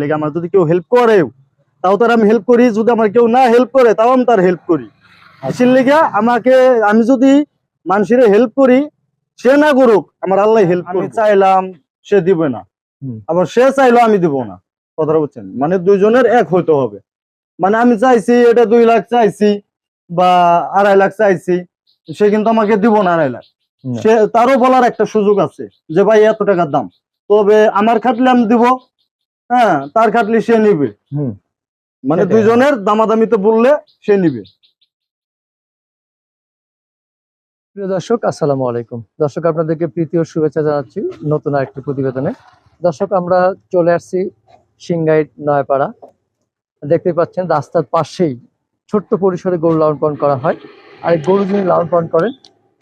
লেগে আমার যদি কেউ হেল্প করে তাও তার আমি হেল্প করি যদি আমার কেউ না হেল্প করে তাও আমি তার হেল্প করি। কিসের লেগে আমাকে আমি যদি মানুষের হেল্প করি সে না করুক আমার আল্লাহ হেল্প আমি চাইলাম সে দিবে না। আবার সে চাইলো আমি দিব না। কথাটা বুঝছেন? মানে দুইজনের এক হইতে হবে। মানে আমি চাইছি এটা দুই লাখ চাইছি বা আড়াই লাখ চাইছি সে কিন্তু আমাকে দিব না আড়াই লাখ। সে তারও বলার একটা সুযোগ আছে যে ভাই এত টাকার দাম। তবে আমার খাটলে আমি দিব হ্যাঁ তার খাটলে সে নিবে। মানে সেটাই। দুইজনের দামাদামিতে বললে সে নিবে। প্রিয় দর্শক আসসালামু আলাইকুম। দর্শক আপনাদেরকে প্রীতি ও শুভেচ্ছা জানাচ্ছি নতুন আরেকটি প্রতিবেদনে। দর্শক আমরা চলে আসছি সিংগাইট নয়পাড়া। দেখতে পাচ্ছেন রাস্তার পাশেই ছোট্ট পরিসরে গরু লালন পালন করা হয়। আর গরু যিনি লালন পালন করেন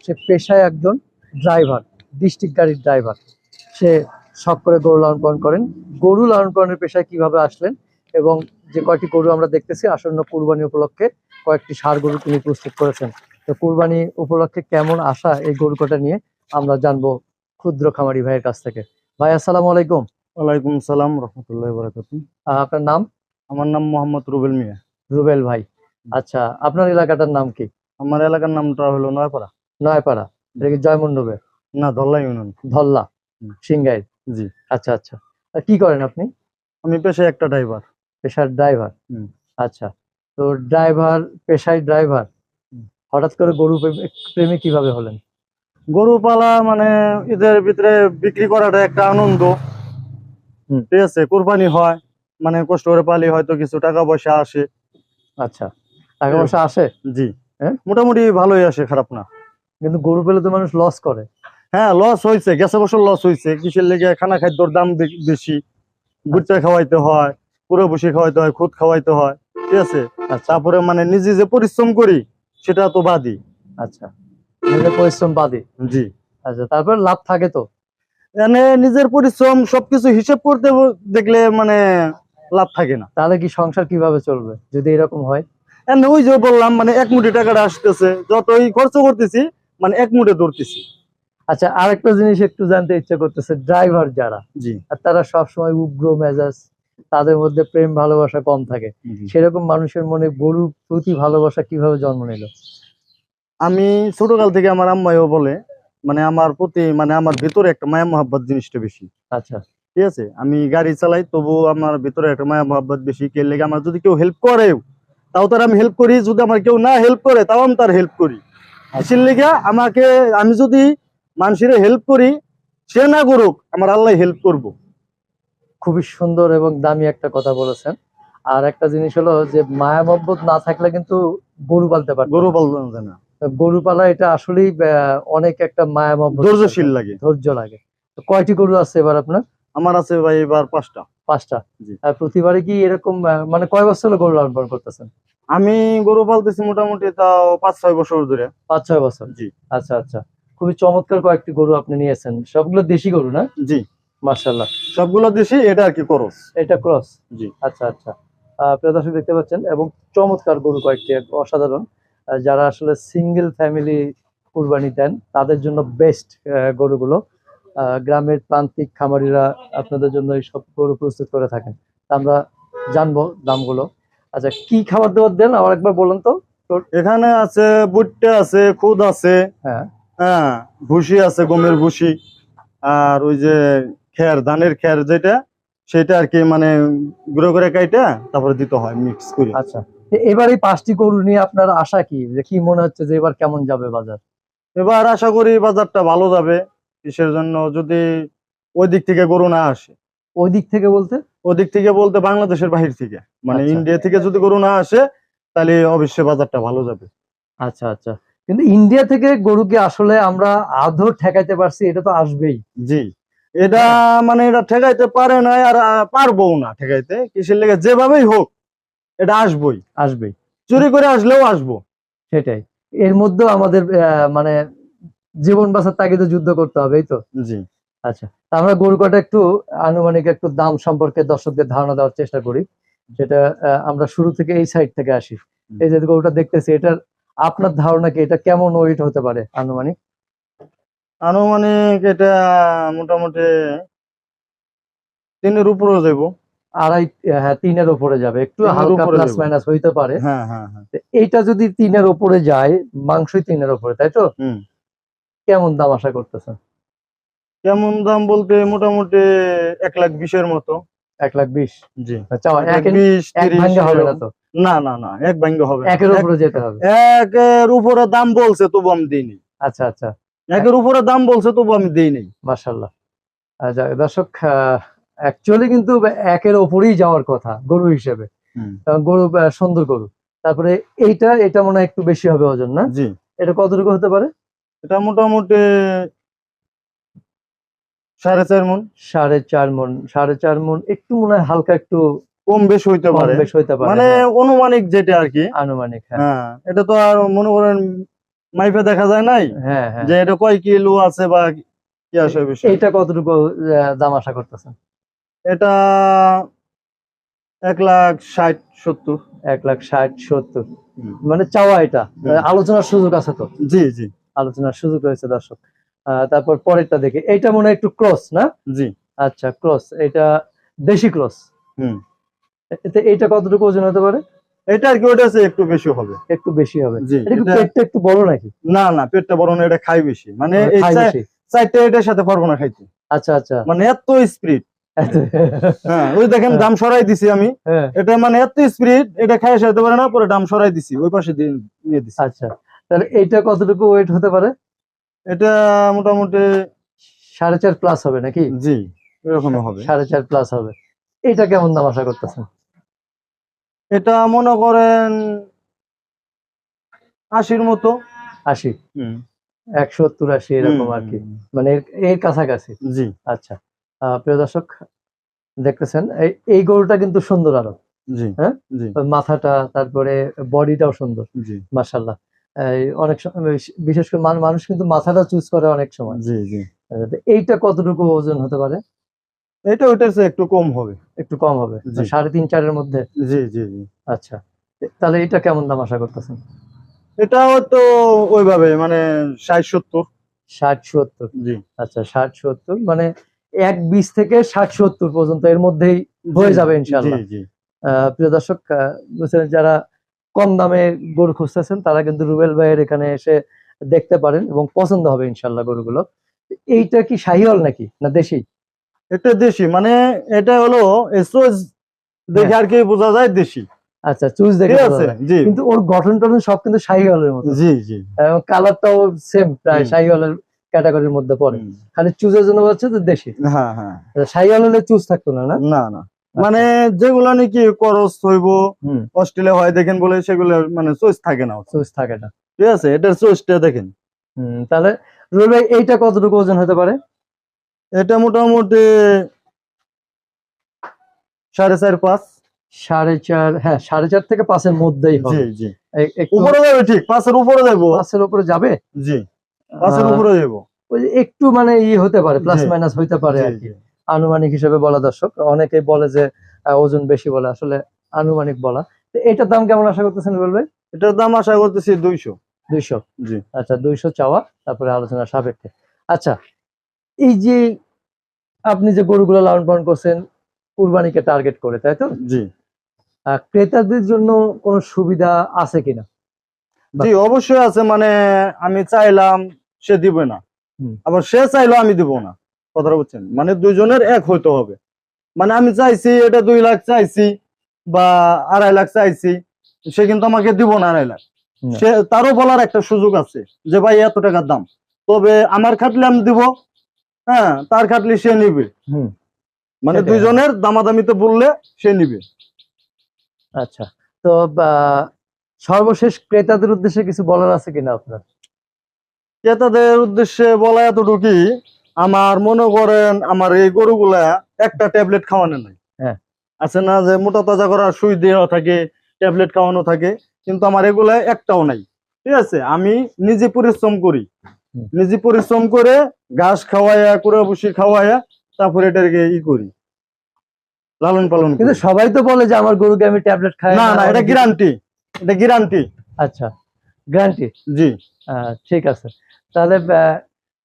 সে পেশায় একজন ড্রাইভার ডিস্ট্রিক্ট গাড়ির ড্রাইভার। সে শখ করে গরু লালন পালন করেন। গরু লালন পালনের পেশায় কীভাবে আসলেন এবং যে কয়টি গরু আমরা দেখতেছি আসন্ন কুরবানি উপলক্ষে কয়েকটি সার গরু তিনি প্রস্তুত করেছেন। তো কুরবানি উপলক্ষে কেমন আশা এই গরু কটা নিয়ে আমরা জানব ক্ষুদ্র খামারি ভাইয়ের কাছ থেকে। ভাই আসসালামু আলাইকুম। ওয়ালাইকুম সালাম রহমতুল্লাহ বারাকাতু আপনার নাম? আমার নাম মোহাম্মদ রুবেল মিয়া। রুবেল ভাই। আচ্ছা আপনার এলাকাটার নাম কি? আমার এলাকার নামটা হলো নয়পাড়া। নয়পাড়া। এটা কি জয়মন্ডপে না ধল্লা ইউনিয়ন। ধল্লা হুম। জি। আচ্ছা আচ্ছা। আর কি করেন আপনি? আমি পেশায় একটা ড্রাইভার পেশার ড্রাইভার। আচ্ছা। তো ড্রাইভার পেশায় ড্রাইভার। হঠাৎ করে গরু প্রেমী- কীভাবে হলেন? গরু পালা মানে এদের ভিতরে বিক্রি করাটা একটা আনন্দ। ঠিক আছে কোরবানি হয় মানে কষ্ট করে পালি হয়তো কিছু টাকা পয়সা আসে। আচ্ছা। টাকা পয়সা আসে? জি। হ্যাঁ? মোটামুটি ভালোই আসে খারাপ না। কিন্তু গরু পেলে তো মানুষ লস করে। হ্যাঁ লস হয়েছে গেছে বছর লস হয়েছে কিসের লেগে খানা খাদ্যর দাম বেশি? ভুট্টা খাওয়াইতে হয় পুরো বসে খাওয়াইতে হয় খুদ খাওয়াইতে হয়। ঠিক আছে? আচ্ছা। তারপরে মানে নিজে যে পরিশ্রম করি সেটা তো বাদই। আচ্ছা। নিজের পরিশ্রম বাদে জি। আচ্ছা তারপর লাভ থাকে তো? মানে নিজের পরিশ্রম সবকিছু হিসেব করতে দেখলে মানে লাভ থাকে না। তাহলে কি সংসার কীভাবে চলবে যদি এরকম হয়? ওই যে বললাম মানে এক মুঠি টাকাটা আসতেছে। যতই খরচ করতেছি মানে এক মুঠে ধরতেছি। আচ্ছা আরেকটা জিনিস একটু জানতে ইচ্ছা করতেছে ড্রাইভার যারা জি। আর তারা সবসময় উগ্র মেজাজ তাদের মধ্যে প্রেম ভালোবাসা কম থাকে। সেরকম মানুষের মনে গরুর প্রতি ভালোবাসা কীভাবে জন্ম নিল? আমি ছোটকাল থেকে আমার আম্মাইও বলে মানে আমার প্রতি মানে আমার ভেতরে একটা মায়া মহাব্বত জিনিসটা বেশি। আচ্ছা। ঠিক আছে? আমি গাড়ি চালাই তবু আমার ভেতরে একটা মায়া মহাব্বত বেশি। কে লেগে আমার যদি কেউ হেল্প করে তাও তার আমি হেল্প করি। যদি আমার কেউ না হেল্প করে তাও আমি তার হেল্প করি। কিসের লেগে আমাকে আমি যদি মানুষের হেল্প করি সে না করুক আমার আল্লাহ হেল্প করব। খুবই সুন্দর এবং দামি একটা কথা বলেছেন। আর একটা জিনিস হলো যে মায়া মহব্বত না থাকলে কিন্তু গরু পালতে পারবে গরু যায় না। গরু পালা এটা আসলেই অনেক একটা মায়া মহব্বত। ধৈর্যশীল লাগে। ধৈর্য লাগে। তো কয়টি গরু আছে এবার আপনার? আমার আছে ভাই এবার পাঁচটা। পাঁচটা? প্রতিবারে কি এরকম মানে কয় বছর গরু লালন পালন করতেছেন? আমি গরু পালতেছি মোটামুটি তাও পাঁচ ছয় বছর ধরে। পাঁচ ছয় বছর? জি। আচ্ছা আচ্ছা। খুবই চমৎকার কয়েকটি গরু আপনি নিয়েছেন। সবগুলো দেশি গরু না? জি। মার্শাল্লাহ সবগুলো দেশি এটা আর কি ক্রস? এটা ক্রস? জি। আচ্ছা আচ্ছা। প্রিয় দর্শক দেখতে পাচ্ছেন এবং চমৎকার গরু কয়েকটি অসাধারণ। যারা আসলে সিঙ্গেল ফ্যামিলি কুরবানি দেন তাদের জন্য বেস্ট গরুগুলো। গ্রামের প্রান্তিক খামারিরা আপনাদের জন্য এই সব গরু প্রস্তুত করে থাকেন। তা আমরা জানব দামগুলো। আচ্ছা কি খাবার দাবার দেন? আবার একবার বলুন তো। এখানে আছে ভুট্টা আছে খুদ আছে। হ্যাঁ। হ্যাঁ ভুসি আছে গমের ভুসি আর ওই যে খের ধানের খের যেটা সেটা আর কি মানে গুঁড়ো করে কাইটা তারপরে দিতে হয় মিক্স করে। আচ্ছা। এবার এই পাঁচটি গরু নিয়ে আপনার আশা কি? যে কি মনে হচ্ছে যে এবার কেমন যাবে বাজার? এবার আশা করি বাজারটা ভালো যাবে কিসের জন্য? যদি ওই দিক থেকে গরু না আসে। ওই দিক থেকে বলতে? ওই দিক থেকে বলতে বাংলাদেশের বাহির থেকে। মানে আচ্ছা। ইন্ডিয়া থেকে যদি গরু না আসে তাহলে অবশ্যই বাজারটা ভালো যাবে। আচ্ছা আচ্ছা। কিন্তু ইন্ডিয়া থেকে গরুকে আসলে আমরা আদৌ ঠেকাইতে পারছি এটা তো আসবেই। জি। এটা মানে এটা ঠেকাইতে পারে না আর পারব না ঠেকাইতে। কিসের লেগে যেভাবেই হোক এটা আসবই। আসবেই। চুরি করে আসলেও আসব। সেটাই। এর মধ্যেও আমাদের মানে জীবন বাঁচার তাগিদে যুদ্ধ করতে হবে এই তো? জি। আচ্ছা আমরা গরু কটা একটু আনুমানিক একটু দাম সম্পর্কে দর্শকদের ধারণা দেওয়ার চেষ্টা করি। যেটা আমরা শুরু থেকে এই সাইড থেকে আসি। এই যে গরুটা দেখতেছি এটার আপনার ধারণা কি এটা কেমন ওয়েট হতে পারে আনুমানিক? আনুমানিক এটা মোটামুটি তিনের উপরেও যাইব আড়াই হ্যাঁ তিনের উপরে যাবে। একটু হালকা প্লাস মাইনাস হইতে পারে। হ্যাঁ হ্যাঁ হ্যাঁ। এইটা যদি তিনের উপরে যায় মাংসই তিনের উপরে তাই তো? হুম। কেমন দাম আশা করতেছেন? কেমন দাম বলতে মোটামুটি এক লাখ বিশের মতো। এক লাখ বিশ। জি। ভাঙ্গে হবে না তো? না না না এক ভাঙ্গে হবে একের উপরে যেতে হবে। একের উপরে দাম বলছে তবু আমি দিইনি। আচ্ছা আচ্ছা। একের উপরে দাম বলছে তবু আমি দিইনি। মার্শাল্লাহ দর্শক অ্যাকচুয়ালি কিন্তু একের ওপরেই যাওয়ার কথা গরু হিসেবে। গরু সুন্দর গরু। তারপরে এইটা এটা মনে হয় একটু বেশি হবে ওজন না? জি। এটা কতটুকু হতে পারে? এটা মোটামুটি সাড়ে চার মন? সাড়ে চার মন সাড়ে চার মন একটু মনে হয় হালকা একটু কম বেশ হইতে পারে। বেশ হইতে পারে মানে হ্যাঁ, অনুমানিক যেটা আর কি। আনুমানিক হ্যাঁ। হ্যাঁ এটা তো আর মনে করেন মাইফে দেখা যায় নাই? হ্যাঁ হ্যাঁ। যে এটা কয় কিলো আছে বা কি আসে বিষয়? এইটা কতটুকু দাম আশা করতেছেন? এটা এক লাখ ষাট সত্তর। এক লাখ ষাট সত্তর। মানে চাওয়া এটা। আলোচনার সুযোগ আছে তো? জি জি। আলোচনার সুযোগ রয়েছে দর্শক। তারপর পরেরটা দেখি। এটা মনে হয় একটু ক্রস না? জি। আচ্ছা ক্রস। এটা দেশি ক্রস। হুম। এটা কতটুকু ওজন হতে পারে? এটা আর কি ওটা একটু বেশি হবে। একটু বেশি হবে। এটা পেটটা একটু বড় নাকি? না না পেটটা বড় না এটা খাই বেশি। মানে চারটা এটার সাথে পারব না খাইতে। আচ্ছা আচ্ছা। মানে এত স্পিড। হ্যাঁ ওই দেখেন দাম সরাই দিছি আমি। হ্যাঁ। এটা মানে এত স্পিড এটা খাই সাইতে পারে না পরে দাম সরাই দিছি ওই পাশে দিয়ে দিছি। আচ্ছা। তাহলে এইটা কতটুকু ওয়েট হতে পারে? এটা মোটামুটি সাড়ে চার প্লাস হবে নাকি? জি এরকমই হবে। সাড়ে চার প্লাস হবে। এটা কেমন দাম আশা করতেছেন? এটা মনে করেন আশির মতো। আশি? এক সত্তর আশি এরকম আর কি। মানে এর- কাছাকাছি? জি। আচ্ছা। আহ, প্রিয় দর্শক দেখতেছেন এই- গরুটা কিন্তু সুন্দর আরও। জি। হ্যাঁ? মাথাটা তারপরে বডিটাও সুন্দর। জি। মার্শাল্লাহ এই অনেক বিশেষ করে মান- মানুষ কিন্তু মাথাটা চুজ করে অনেক সময়। জি জি। এইটা কতটুকু ওজন হতে পারে? এটা ওইটার চেয়ে একটু কম হবে। একটু কম হবে? সাড়ে তিন চারের মধ্যে? জি জি জি। আচ্ছা। তাহলে এটা কেমন দাম আশা করতেছেন? এটাও তো ওইভাবে মানে ষাট সত্তর। ষাট সত্তর। জি। আচ্ছা ষাট সত্তর মানে এক বিশ থেকে ষাট সত্তর পর্যন্ত এর মধ্যেই হয়ে যাবে ইনশাল্লাহ। প্রিয় দর্শক যারা কম দামে গরু খুঁজতেছেন তারা কিন্তু রুবেল ভাইয়ের এখানে এসে দেখতে পারেন এবং পছন্দ হবে ইনশাল্লাহ গরুগুলো। এইটা কি শাহিওয়াল নাকি না দেশি? এটা দেশি মানে এটা হলো দেখে আর কি বোঝা যায় দেশি। আচ্ছা চুজ দেখে কিন্তু ওর গঠন টঠন সব কিন্তু শাহিওয়ালের মতো। জি জি। এবং কালারটাও সেম প্রায়। শাহিওয়ালের ক্যাটাগরির মধ্যে পড়ে। খালি চুজের জন্য হচ্ছে তো দেশি। হ্যাঁ হ্যাঁ। শাহিওয়াল হলে চুজ থাকতো না না? না না। মানে যেগুলো নাকি করস হইব অস্ট্রেলিয়া হয় দেখেন বলে সেগুলো মানে চয়েস থাকে না চুজ থাকে না। ঠিক আছে এটার চয়েসটা দেখেন। তাহলে রুবেল ভাই এইটা কতটুকু ওজন হতে পারে? এটা মোটামুটি সাড়ে চার পাঁচ। সাড়ে চার হ্যাঁ সাড়ে চার থেকে পাঁচের মধ্যেই জি হবে জি একটু উপরে যাবে ঠিক পাঁচের উপরে যাব পাঁচের উপরে যাবে? জি পাঁচের উপরে যাব ওই যে একটু মানে ই হতে পারে প্লাস মাইনাস হইতে পারে আর কি। জি। আনুমানিক হিসেবে বলা দর্শক। অনেকেই বলে যে ওজন বেশি বলে আসলে আনুমানিক বলা। এটার দাম কেমন আশা করতেছেন রুবেল ভাই? এটার দাম আশা করতেছি দুইশো। দুইশো? জি। আচ্ছা দুইশো চাওয়া তারপরে আলোচনা সাপেক্ষে। আচ্ছা এই যে আপনি যে গরুগুলো লালন পালন করছেন কুরবানিকে টার্গেট করে তাই তো? জি। ক্রেতাদের জন্য কোনো সুবিধা আছে কিনা? জি অবশ্যই আছে মানে আমি চাইলাম সে দিবে না। আবার সে চাইলো আমি দিব না। কথাটা বুঝছেন? মানে দুইজনের এক হইতে হবে। মানে আমি চাইছি এটা দুই লাখ চাইছি বা আড়াই লাখ চাইছি সে কিন্তু আমাকে দিব না আড়াই লাখ। সে তারও বলার একটা সুযোগ আছে যে ভাই এত টাকার দাম। তবে আমার খাটলে আমি দিব হ্যাঁ তার খাটলে সে নিবে। মানে। দুইজনের দামাদামিতে বললে সে নিবে। আচ্ছা। তো সর্বশেষ ক্রেতাদের উদ্দেশ্যে কিছু বলার আছে কিনা আপনার? ক্রেতাদের উদ্দেশ্যে বলা এতটুকুই আমার মনে করেন আমার এই গরুগুলা একটা ট্যাবলেট খাওয়ানো নাই। হ্যাঁ। আছে না যে মোটা তাজা করা সুই দেওয়া থাকে ট্যাবলেট খাওয়ানো থাকে কিন্তু আমার এগুলা একটাও নাই। ঠিক আছে? আমি নিজে পরিশ্রম করি। নিজে পরিশ্রম করে ঘাস খাওয়াইয়া কুড়া বসি খাওয়াইয়া তারপরে এটাকে ই করি। লালন পালন কিন্তু সবাই তো বলে যে আমার গরুকে আমি ট্যাবলেট খাই না না এটা গ্যারান্টি এটা গ্যারান্টি আচ্ছা গ্যারান্টি জি। ঠিক আছে। তাহলে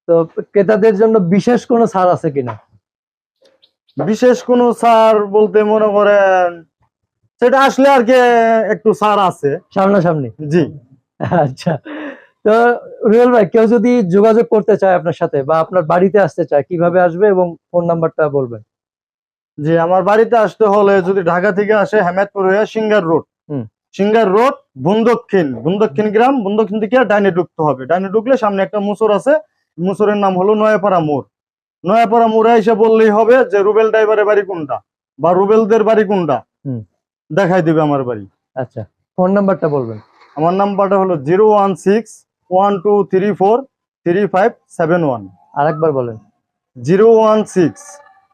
তো ক্রেতাদের জন্য বিশেষ কোনো ছাড় আছে কিনা? বিশেষ কোনো স্যার বলতে মনে করেন সেটা আসলে আর কি একটু স্যার আছে। সামনাসামনি? জি। আচ্ছা। তো রুয়েল ভাই কেউ যদি যোগাযোগ করতে চায় আপনার সাথে বা আপনার বাড়িতে আসতে চায় কীভাবে আসবে এবং ফোন নাম্বারটা বলবেন? জি আমার বাড়িতে আসতে হলে যদি ঢাকা থেকে আসে হেমায়তপুর হয়ে সিঙ্গার রোড। সিঙ্গার রোড বন্দক্ষিণ। বন্দক্ষিণ গ্রাম বন্দক্ষিণ থেকে ডাইনে ঢুকতে হবে। ডাইনে ঢুকলে সামনে একটা মুসর আছে মুসরের নাম হলো নয়াপাড়া মোড়। নয়াপাড়া মোড়ে এসে বললেই হবে যে রুবেল ড্রাইভারের বাড়ি কোনটা বা রুবেলদের বাড়ি কোনটা? হুম। দেখাই দিবে আমার বাড়ি। আচ্ছা ফোন নাম্বারটা বলবেন। আমার নাম্বারটা হলো zero one six one two three four three five seven one. আরেকবার বলেন। Zero one six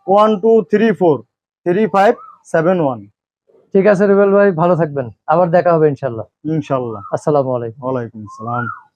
one two three four three five seven one. ঠিক আছে রুবেল ভাই ভালো থাকবেন। আবার দেখা হবে ইনশাল্লাহ। ইনশাল্লাহ। আসসালামু আলাইকুম। ওয়ালাইকুম আসসালাম।